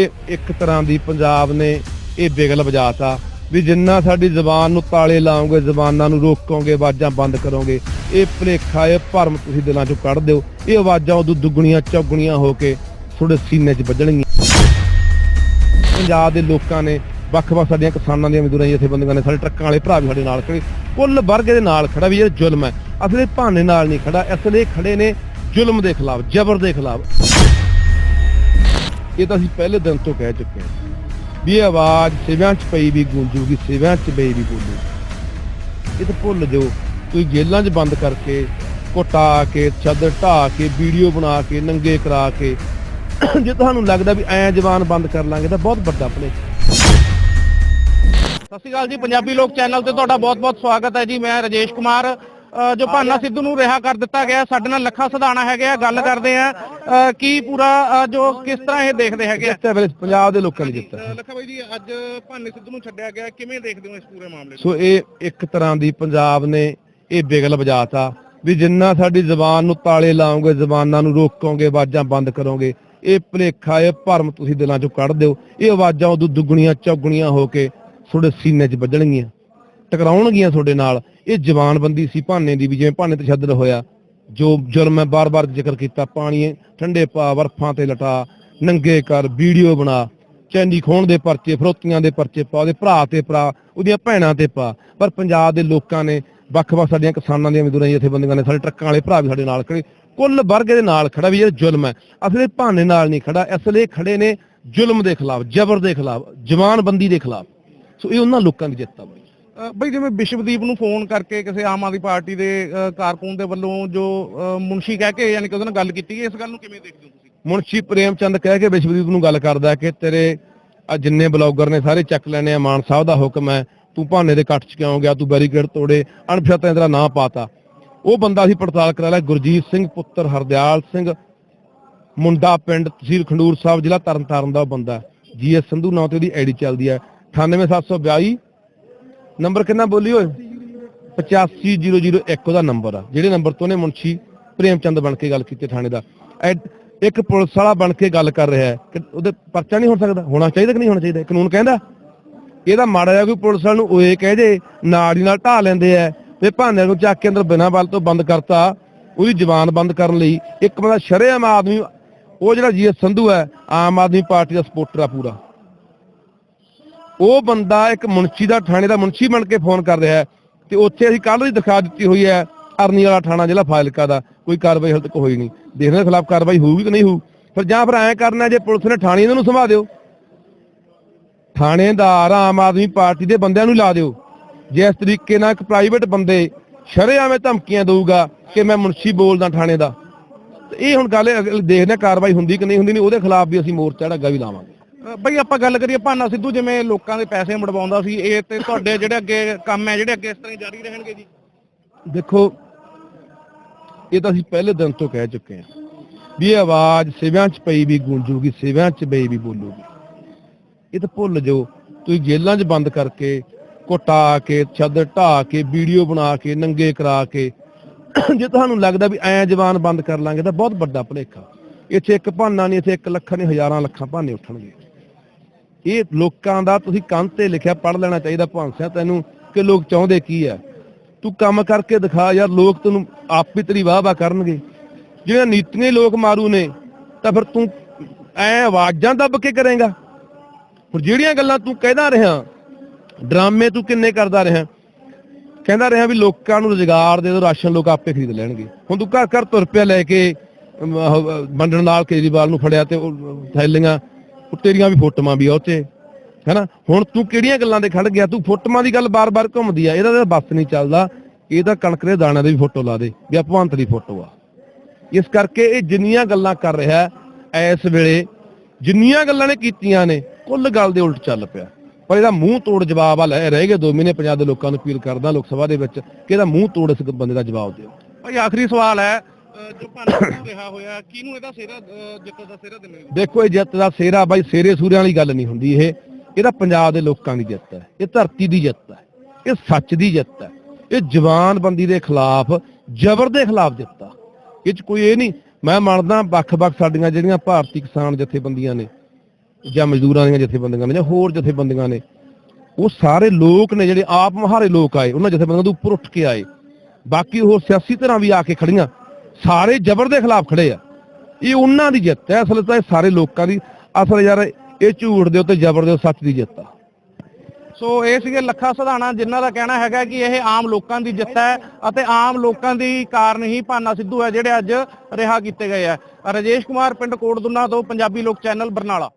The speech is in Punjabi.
ਇੱਕ ਤਰ੍ਹਾਂ ਦੀ ਪੰਜਾਬ ਨੇ ਇਹ ਬਿਗਲ ਵਜਾਤਾ ਵੀ ਜਿੰਨਾ ਸਾਡੀ ਜ਼ਬਾਨ ਨੂੰ ਤਾਲੇ ਲਾਓਗੇ ਜ਼ਬਾਨਾਂ ਨੂੰ ਰੋਕੋਗੇ, ਆਵਾਜ਼ਾਂ ਬੰਦ ਕਰੋਗੇ, ਇਹ ਭਲੇਖਾ, ਇਹ ਭਰਮ ਤੁਸੀਂ ਦਿਲਾਂ ਚੋਂ ਕੱਢ ਦਿਓ। ਇਹ ਆਵਾਜ਼ਾਂ ਉਦੋਂ ਦੁੱਗਣੀਆਂ, ਚੌਗਣੀਆਂ ਹੋ ਕੇ ਤੁਹਾਡੇ ਸੀਨੇ 'ਚ ਵੱਜਣਗੀਆਂ। ਪੰਜਾਬ ਦੇ ਲੋਕਾਂ ਨੇ ਵੱਖ-ਵੱਖ ਸਾਡੀਆਂ ਕਿਸਾਨਾਂ ਦੀਆਂ ਮਜ਼ਦੂਰਾਂ ਦੀਆਂ ਜਥੇਬੰਦੀਆਂ ਨੇ, ਸਾਡੇ ਟਰੱਕਾਂ ਵਾਲੇ ਭਰਾ ਵੀ ਸਾਡੇ ਨਾਲ ਖੜੇ, ਕੁੱਲ ਵਰਗ ਦੇ ਨਾਲ ਖੜਾ ਵੀ ਇਹ ਜ਼ੁਲਮ ਹੈ। ਅਸਲੇ ਭਾਨੇ ਨਾਲ ਨਹੀਂ ਖੜਾ, ਅਸਲੇ ਖੜੇ ਨੇ ਜ਼ੁਲਮ ਦੇ ਖਿਲਾਫ, ਜ਼ਬਰ ਦੇ ਖਿਲਾਫ। ਇਹ ਤਾਂ ਅਸੀਂ ਪਹਿਲੇ ਦਿਨ ਤੋਂ ਕਹਿ ਚੁੱਕੇ ਹਾਂ ਵੀ ਇਹ ਆਵਾਜ਼ ਸਿਵਿਆਂ 'ਚ ਪਈ ਵੀ ਗੂੰਜੂਗੀ ਸਿਵਿਆਂ 'ਚ ਪਈ ਵੀ ਬੋਲੂਗੀ ਇਹ ਤਾਂ ਭੁੱਲ ਜਾਓ, ਤੁਸੀਂ ਜੇਲ੍ਹਾਂ 'ਚ ਬੰਦ ਕਰਕੇ ਕੁੱਟਾ ਕੇ ਛੱਦ ਢਾ ਕੇ, ਵੀਡੀਓ ਬਣਾ ਕੇ, ਨੰਗੇ ਕਰਾ ਕੇ, ਜੇ ਤੁਹਾਨੂੰ ਲੱਗਦਾ ਵੀ ਐ ਜ਼ਬਾਨ ਬੰਦ ਕਰ ਲਾਂਗੇ ਤਾਂ ਬਹੁਤ ਵੱਡਾ ਭਲੇ ਸਤਿ ਸ਼੍ਰੀ ਅਕਾਲ ਜੀ, ਪੰਜਾਬੀ ਲੋਕ ਚੈਨਲ ਤੇ ਤੁਹਾਡਾ ਬਹੁਤ-ਬਹੁਤ ਸਵਾਗਤ ਹੈ ਜੀ। ਮੈਂ ਰਾਜੇਸ਼ ਕੁਮਾਰ ਜੋ ਭਾਨਾ ਸਿੱਧੂ ਨੂੰ ਰਿਹਾ ਕਰ ਦਿੱਤਾ ਗਿਆ ਸਾਡੇ ਨਾਲ ਲੱਖਾ ਸਧਾਣਾ ਹੈਗੇ ਆ ਗੱਲ ਕਰਦੇ ਆ। ਕੀ ਪੂਰਾ ਜੋ ਕਿਸ ਤਰ੍ਹਾਂ ਇਹ ਦੇਖਦੇ ਹੈਗੇ ਵੇਲੇ ਪੰਜਾਬ ਦੇ ਲੋਕਾਂ ਨੇ ਜਿੱਤਿਆ ਲੱਖਾ ਬਾਈ ਜੀ ਅੱਜ ਭਾਨੇ ਸਿੱਧੂ ਨੂੰ ਛੱਡਿਆ ਗਿਆ ਕਿਵੇਂ ਦੇਖਦੇ ਹੋ ਇਸ ਪੂਰੇ ਮਾਮਲੇ ਸੋ ਇਹ ਇੱਕ ਤਰ੍ਹਾਂ ਦੀ ਪੰਜਾਬ ਨੇ ਇਹ ਬਿਗਲ ਵਜਾਤਾ ਵੀ ਜਿੰਨਾ ਸਾਡੀ ਜ਼ਬਾਨ ਨੂੰ ਤਾਲੇ ਲਾਓਗੇ ਜ਼ਬਾਨਾਂ ਨੂੰ ਰੋਕੋਗੇ ਆਵਾਜ਼ਾਂ ਬੰਦ ਕਰੋਗੇ ਇਹ ਭਲੇਖਾ ਇਹ ਭਰਮ ਤੁਸੀਂ ਦਿਲਾਂ ਚੋਂ ਕੱਢ ਦਿਓ। ਇਹ ਆਵਾਜ਼ਾਂ ਉਦੋਂ ਦੁੱਗਣੀਆਂ ਚੌਗਣੀਆਂ ਹੋ ਕੇ ਤੁਹਾਡੇ ਸੀਨੇ 'ਚ ਵੱਜਣਗੀਆਂ। ਟਕਰਾਉਣਗੀਆਂ ਤੁਹਾਡੇ ਨਾਲ। ਇਹ ਜਵਾਨਬੰਦੀ ਸੀ ਭਾਨੇ ਦੀ ਵੀ, ਜਿਵੇਂ ਭਾਨੇ ਤੇ ਤਸ਼ੱਦਦ ਹੋਇਆ। ਜੋ ਜ਼ੁਲਮ ਮੈਂ ਬਾਰ-ਬਾਰ ਜ਼ਿਕਰ ਕੀਤਾ, ਪਾਣੀ ਠੰਡੇ ਪਾ, ਵਰਫਾਂ ਤੇ ਲਟਾ, ਨੰਗੇ ਕਰ, ਵੀਡੀਓ ਬਣਾ, ਚੈਨੀ ਖੋਣ ਦੇ ਪਰਚੇ, ਫਰੋਤੀਆਂ ਦੇ ਪਰਚੇ ਪਾ, ਉਹਦੇ ਭਰਾ ਤੇ ਭਰਾ, ਉਹਦੀਆਂ ਭੈਣਾਂ ਤੇ ਪਾ ਪਰ ਪੰਜਾਬ ਦੇ ਲੋਕਾਂ ਨੇ ਵੱਖ-ਵੱਖ ਸਾਡੀਆਂ ਕਿਸਾਨਾਂ ਦੀਆਂ ਮਜ਼ਦੂਰਾਂ ਦੀਆਂ ਜਥੇਬੰਦੀਆਂ ਨੇ, ਸਾਡੇ ਟਰੱਕਾਂ ਵਾਲੇ ਭਰਾ ਵੀ ਸਾਡੇ ਨਾਲ ਖੜੇ। ਕੁੱਲ ਵਰਗ ਦੇ ਨਾਲ ਖੜਾ ਵੀ ਇਹ ਜ਼ੁਲਮ ਹੈ। ਅਸਲੇ ਭਾਨੇ ਨਾਲ ਨਹੀਂ ਖੜਾ, ਅਸਲੇ ਖੜੇ ਨੇ ਜ਼ੁਲਮ ਦੇ ਖਿਲਾਫ, ਜ਼ਬਰ ਦੇ ਖਿਲਾਫ ਜਵਾਨਬੰਦੀ ਦੇ ਖਿਲਾਫ। ਸੋ ਇਹ ਉਹਨਾਂ ਲੋਕਾਂ ਦੀ ਜਿੱਤ ਆ ਬਈ ਜਿਵੇਂ ਵਿਸ਼ਵਦੀਪ ਨੂੰ ਫੋਨ ਕਰਕੇ ਕਿਸੇ ਆਮ ਆਦਮੀ ਪਾਰਟੀ ਦੇ ਕਾਰਕੁਨ ਦੇ ਵੱਲੋਂ ਜੋ ਮੁਨਸ਼ੀ ਕਹਿ ਕੇ ਯਾਨੀ ਕਿ ਉਹਦੇ ਨਾਲ ਗੱਲ ਕੀਤੀ ਇਸ ਗੱਲ ਨੂੰ ਕਿਵੇਂ ਦੇਖਦੇ ਹੋ ਤੁਸੀਂ? ਮੁਨਸ਼ੀ ਪ੍ਰੇਮਚੰਦ ਕਹਿ ਕੇ ਵਿਸ਼ਵਦੀਪ ਨੂੰ ਗੱਲ ਕਰਦਾ ਕਿ ਤੇਰੇ ਆ ਜਿੰਨੇ ਬਲੌਗਰ ਨੇ ਸਾਰੇ ਚੱਕ ਲੈਣੇ ਆ, ਮਾਨ ਸਾਹਿਬ ਦਾ ਹੁਕਮ ਹੈ, ਤੂੰ ਭਾਨੇ ਦੇ ਕੱਟ ਚ ਕਿਉਂ ਗਿਆ, ਤੂੰ ਬੈਰੀਕੇਡ ਤੋੜੇ, ਅਣਪਛਾਤੇ ਤੇਰਾ ਨਾਂ ਪਾਤਾ। ਉਹ ਬੰਦਾ ਅਸੀਂ ਪੜਤਾਲ ਕਰਾ ਲਿਆ, ਗੁਰਜੀਤ ਸਿੰਘ ਪੁੱਤਰ, ਹਰਦਿਆਲ ਸਿੰਘ, ਮੁੰਡਾ ਪਿੰਡ ਤਹਿਸੀਲ ਖੰਡੂਰ ਸਾਹਿਬ, ਜ਼ਿਲ੍ਹਾ ਤਰਨਤਾਰਨ ਦਾ ਉਹ ਬੰਦਾ ਜੀਐਸ ਸੰਧੂ ਨਾਂ ਤੇ ਉਹਦੀ ਆਈਡੀ ਚੱਲਦੀ ਹੈ। 98722 ਨੰਬਰ ਕਿੰਨਾ ਬੋਲੀ ਓਏ? 85001 ਉਹਦਾ ਨੰਬਰ ਆ। ਜਿਹੜੇ ਨੰਬਰ ਤੋਂ ਉਹਨੇ ਮੁਨਸ਼ੀ ਪ੍ਰੇਮ ਚੰਦ ਬਣ ਕੇ ਗੱਲ ਕੀਤੀ ਥਾਣੇ ਦਾ। ਇੱਕ ਪੁਲਿਸ ਵਾਲਾ ਬਣ ਕੇ ਗੱਲ ਕਰ ਰਿਹਾ ਹੈ ਕਿ ਉਹਦੇ ਪਰਚਾ ਨਹੀਂ ਹੋ ਸਕਦਾ? ਹੋਣਾ ਚਾਹੀਦਾ ਕਿ ਨਹੀਂ ਹੋਣਾ ਚਾਹੀਦਾ? ਕਾਨੂੰਨ ਕਹਿੰਦਾ? ਇਹਦਾ ਮਾੜਾ ਜਿਹਾ ਕੋਈ ਪੁਲਿਸ ਵਾਲ ਨੂੰ ਓਏ ਕਹਿ ਜੇ ਨਾੜੀ ਨਾਲ ਢਾ ਲੈਂਦੇ ਆ ਤੇ ਭਾਂਦੇ ਨੂੰ ਚੱਕ ਕੇ ਅੰਦਰ ਬਿਨਾਂ ਬਲ ਤੋਂ ਬੰਦ ਕਰਤਾ। ਉਹਦੀ ਜ਼ਬਾਨ ਬੰਦ ਕਰਨ ਲਈ ਇੱਕ ਬੰਦਾ ਸ਼ਰੇਆਮ ਆਦਮੀ, ਉਹ ਜਿਹੜਾ ਜੀਐਸ ਸੰਧੂ ਹੈ, ਆਮ ਆਦਮੀ ਪਾਰਟੀ ਦਾ ਸਪੋਰਟਰ ਆ ਪੂਰਾ। ਉਹ ਬੰਦਾ ਇੱਕ ਮੁਨਸ਼ੀ ਦਾ ਥਾਣੇ ਦਾ ਮੁਨਸ਼ੀ ਬਣ ਕੇ ਫੋਨ ਕਰ ਰਿਹਾ ਹੈ ਤੇ ਉੱਥੇ ਅਸੀਂ ਕੱਲ ਦੀ ਦਿਖਾ ਦਿੱਤੀ ਹੋਈ ਹੈ, ਅਰਨੀ ਵਾਲਾ ਥਾਣਾ ਜ਼ਿਲ੍ਹਾ ਫਾਜ਼ਿਲਕਾ ਦਾ, ਕੋਈ ਕਾਰਵਾਈ ਹਾਲੇ ਤੱਕ ਹੋਈ ਨਹੀਂ। ਦੇਖਦੇ ਖਿਲਾਫ ਕਾਰਵਾਈ ਹੋਊਗੀ ਕਿ ਨਹੀਂ ਹੋਊ। ਫਿਰ ਜਾਂ ਫਿਰ ਐਂ ਕਰਨਾ ਜੇ ਪੁਲਿਸ ਨੇ ਥਾਣੇ ਇਹਨਾਂ ਨੂੰ ਸੰਭਾ ਦਿਓ। ਥਾਣੇਦਾਰ ਆਮ ਆਦਮੀ ਪਾਰਟੀ ਦੇ ਬੰਦਿਆਂ ਨੂੰ ਲਾ ਦਿਓ। ਜੇ ਇਸ ਤਰੀਕੇ ਨਾਲ ਇੱਕ ਪ੍ਰਾਈਵੇਟ ਬੰਦੇ ਸ਼ਰੇਆਮੇ ਧਮਕੀਆਂ ਦੇਊਗਾ ਕਿ ਮੈਂ ਮੁਨਸ਼ੀ ਬੋਲਦਾ ਥਾਣੇ ਦਾ। ਤੇ ਇਹ ਹੁਣ ਗੱਲ ਅਗਲੇ ਦੇਖਦੇ ਹਾਂ ਕਾਰਵਾਈ ਹੁੰਦੀ ਕਿ ਨਹੀਂ ਹੁੰਦੀ, ਨਹੀਂ, ਉਹਦੇ ਖਿਲਾਫ ਵੀ ਅਸੀਂ ਮੋਰਚਾ ਜਿਹੜਾ ਢੱਗਾ ਵੀ ਲਾਵਾਂਗੇ। ਬਈ ਆਪਾਂ ਗੱਲ ਕਰੀਏ ਭਾਨਾ ਸਿੱਧੂ ਜਿਵੇਂ ਲੋਕਾਂ ਦੇ ਪੈਸੇ ਮੜਵਾਉਂਦਾ ਸੀ, ਇਹ ਤੇ ਤੁਹਾਡੇ ਜਿਹੜੇ ਅੱਗੇ ਕੰਮ ਹੈ, ਜਿਹੜੇ ਅੱਗੇ ਇਸ ਤਰ੍ਹਾਂ ਹੀ ਜਾਰੀ ਰਹਿਣਗੇ ਜੀ? ਦੇਖੋ, ਇਹ ਤਾਂ ਅਸੀਂ ਪਹਿਲੇ ਦਿਨ ਤੋਂ ਕਹਿ ਚੁੱਕੇ ਹਾਂ ਵੀ ਇਹ ਆਵਾਜ਼ ਸਿਵਿਆਂ 'ਚ ਪਈ ਵੀ ਗੂੰਜੂਗੀ, ਸਿਵਿਆਂ 'ਚ ਪਈ ਵੀ ਬੋਲੂਗੀ। ਇਹ ਤਾਂ ਭੁੱਲ ਜਾਓ, ਤੁਸੀਂ ਜੇਲ੍ਹਾਂ 'ਚ ਬੰਦ ਕਰਕੇ ਕੁੱਟਾ ਕੇ, ਛੱਡ ਢਾ ਕੇ, ਵੀਡੀਓ ਬਣਾ ਕੇ, ਨੰਗੇ ਕਰਾ ਕੇ, ਜੇ ਤੁਹਾਨੂੰ ਲੱਗਦਾ ਵੀ ਐ ਜਵਾਨ ਬੰਦ ਕਰ ਲਾਂਗੇ ਤਾਂ ਬਹੁਤ ਵੱਡਾ ਭੁਲੇਖਾ। ਇੱਥੇ ਇੱਕ ਭਾਨਾ ਨਹੀਂ, ਇੱਥੇ ਇੱਕ ਲੱਖਾਂ ਨਹੀਂ, ਹਜ਼ਾਰਾਂ ਲੱਖਾਂ ਭਾਨੇ ਉੱਠਣਗੇ। ਇਹ ਲੋਕਾਂ ਦਾ ਤੁਸੀਂ ਕੰਨ ਤੇ ਲਿਖਿਆ ਪੜ ਲੈਣਾ ਚਾਹੀਦਾ ਭਾਂਸਿਆ ਤੈਨੂੰ ਕਿ ਲੋਕ ਚਾਹੁੰਦੇ ਕੀ ਹੈ? ਤੂੰ ਕੰਮ ਕਰਕੇ ਦਿਖਾ ਯਾਰ ਲੋਕ ਤੈਨੂੰ ਆਪ ਹੀ ਤੇਰੀ ਵਾਹ ਵਾਹ ਕਰਨਗੇ। ਜਿਹੜੀਆਂ ਨੀਤੀਆਂ ਲੋਕ ਮਾਰੂ ਨੇ ਤਾਂ ਫਿਰ ਤੂੰ ਐ ਆਵਾਜ਼ਾਂ ਦੱਬ ਕੇ ਕਰੇਗਾ। ਹੁਣ ਜਿਹੜੀਆਂ ਗੱਲਾਂ ਤੂੰ ਕਹਿੰਦਾ ਰਿਹਾ ਡਰਾਮੇ ਤੂੰ ਕਿੰਨੇ ਕਰਦਾ ਰਿਹਾ? ਕਹਿੰਦਾ ਰਿਹਾ ਵੀ ਲੋਕਾਂ ਨੂੰ ਰੁਜ਼ਗਾਰ ਦੇ ਦੋ ਰਾਸ਼ਨ ਲੋਕ ਆਪੇ ਖਰੀਦ ਲੈਣਗੇ। ਹੁਣ ਤੂੰ ਘਰ ਘਰ ਤੁਰ ਪਿਆ ਲੈ ਕੇ ਅਮ, ਵੰਡਣ ਨਾਲ ਕੇਜਰੀਵਾਲ ਨੂੰ ਫੜਿਆ ਤੇ ਉਹ ਥੈਲੀਆਂ ਉਹ ਤੇਰੀਆਂ ਵੀ ਫੋਟੋਆਂ ਵੀ ਆ ਉੱਤੇ ਹੈਨਾ? ਹੁਣ ਤੂੰ ਕਿਹੜੀਆਂ ਗੱਲਾਂ ਤੇ ਖੜ ਗਿਆ? ਤੂੰ ਫੋਟੋਆਂ ਦੀ ਗੱਲ ਬਾਰ-ਬਾਰ ਘੁੰਮਦੀ ਆ। ਇਹਦਾ ਤਾਂ ਬਸ ਨਹੀਂ ਚੱਲਦਾ। ਇਹਦਾ ਕਣਕ ਦੇ ਦਾਣਿਆਂ ਦੀ ਵੀ ਫੋਟੋ ਲਾ ਦੇ ਵੀ ਆ ਭਗਵੰਤ ਦੀ ਫੋਟੋ ਆ। ਇਸ ਕਰਕੇ ਇਹ ਜਿੰਨੀਆਂ ਗੱਲਾਂ ਕਰ ਰਿਹਾ ਹੈ, ਇਸ ਵੇਲੇ ਜਿੰਨੀਆਂ ਗੱਲਾਂ ਨੇ ਕੀਤੀਆਂ ਨੇ ਕੁੱਲ ਗੱਲ ਦੇ ਉਲਟ ਚੱਲ ਪਿਆ। ਪਰ ਇਹਦਾ ਮੂੰਹ ਤੋੜ ਜਵਾਬ ਆ ਲੈ ਰਹਿ ਗਏ 2 ਮਹੀਨੇ ਪੰਜਾਬ ਦੇ ਲੋਕਾਂ ਨੂੰ ਅਪੀਲ ਕਰਦਾ ਲੋਕ ਸਭਾ ਦੇ ਵਿੱਚ ਕਿ ਇਹਦਾ ਮੂੰਹ ਤੋੜ ਇਸ ਬੰਦੇ ਦਾ ਜਵਾਬ ਦਿਓ। ਭਾਈ ਆਖਰੀ ਸਵਾਲ ਹੈ ਜੋ ਭਾਨਾ ਰਿਹਾ ਹੋਇਆ, ਕਿਹਨੂੰ ਇਹਦਾ ਸਿਹਰਾ ਜਿੱਤ ਦਾ ਸਿਹਰਾ ਦੇਣਗੇ ਦੇਖੋ, ਇਹ ਜਿੱਤ ਦਾ ਸਿਹਰਾ ਬਾਈ ਸੇਰੇ ਸੂਰਿਆਂ ਵਾਲੀ ਗੱਲ ਨਹੀਂ ਹੁੰਦੀ ਇਹ। ਇਹਦਾ ਪੰਜਾਬ ਦੇ ਲੋਕਾਂ ਦੀ ਜਿੱਤ ਹੈ, ਇਹ ਧਰਤੀ ਦੀ ਜਿੱਤ ਹੈ, ਇਹ ਸੱਚ ਦੀ ਜਿੱਤ ਹੈ। ਇਹ ਜਵਾਨਬੰਦੀ ਦੇ ਖਿਲਾਫ, ਜ਼ਬਰ ਦੇ ਖਿਲਾਫ ਜਿੱਤ ਆ। ਇਹ ਚ ਕੋਈ ਇਹ ਨਹੀਂ, ਮੈਂ ਮੰਨਦਾ ਵੱਖ-ਵੱਖ ਸਾਡੀਆਂ ਜਿਹੜੀਆਂ ਭਾਰਤੀ ਕਿਸਾਨ ਜਥੇਬੰਦੀਆਂ ਨੇ, ਜਾਂ ਮਜ਼ਦੂਰਾਂ ਦੀਆਂ ਜਥੇਬੰਦੀਆਂ ਨੇ, ਜਾਂ ਹੋਰ ਜਥੇਬੰਦੀਆਂ ਨੇ, ਉਹ ਸਾਰੇ ਲੋਕ ਨੇ ਜਿਹੜੇ ਆਪ ਮਹਾਰੇ ਲੋਕ ਆਏ, ਉਹਨਾਂ ਜਥੇਬੰਦੀਆਂ ਤੋਂ ਉੱਪਰ ਉੱਠ ਕੇ ਆਏ। ਬਾਕੀ ਹੋਰ ਸਿਆਸੀ ਧਿਰਾਂ ਵੀ ਆ ਕੇ ਖੜੀਆਂ। ਸਾਰੇ ਜ਼ਬਰ ਦੇ ਖਿਲਾਫ ਖੜੇ ਆ। ਇਹ ਉਹਨਾਂ ਦੀ ਜਿੱਤ ਹੈ। ਅਸਲ ਤਾਂ ਇਹ ਸਾਰੇ ਲੋਕਾਂ ਦੀ, ਅਸਲ ਯਾਰ, ਇਹ ਝੂਠ ਦੇ ਉੱਤੇ ਜ਼ਬਰ ਦੇ ਉੱਤੇ ਸੱਚ ਦੀ ਜਿੱਤ ਆ। ਸੋ ਇਹ ਸੀਗੇ ਲੱਖਾ ਸਧਾਣਾ, ਜਿਨ੍ਹਾਂ ਦਾ ਕਹਿਣਾ ਹੈਗਾ ਕਿ ਇਹ ਆਮ ਲੋਕਾਂ ਦੀ ਜਿੱਤ ਹੈ ਅਤੇ ਆਮ ਲੋਕਾਂ ਦੀ ਕਾਰਨ ਹੀ ਭਾਨਾ ਸਿੱਧੂ ਹੈ, ਜਿਹੜੇ ਅੱਜ ਰਿਹਾ ਕੀਤੇ ਗਏ ਆ। ਰਜੇਸ਼ ਕੁਮਾਰ, ਪਿੰਡ ਕੋਟਦੁਨਾ ਤੋਂ, ਪੰਜਾਬੀ ਲੋਕ ਚੈਨਲ ਬਰਨਾਲਾ।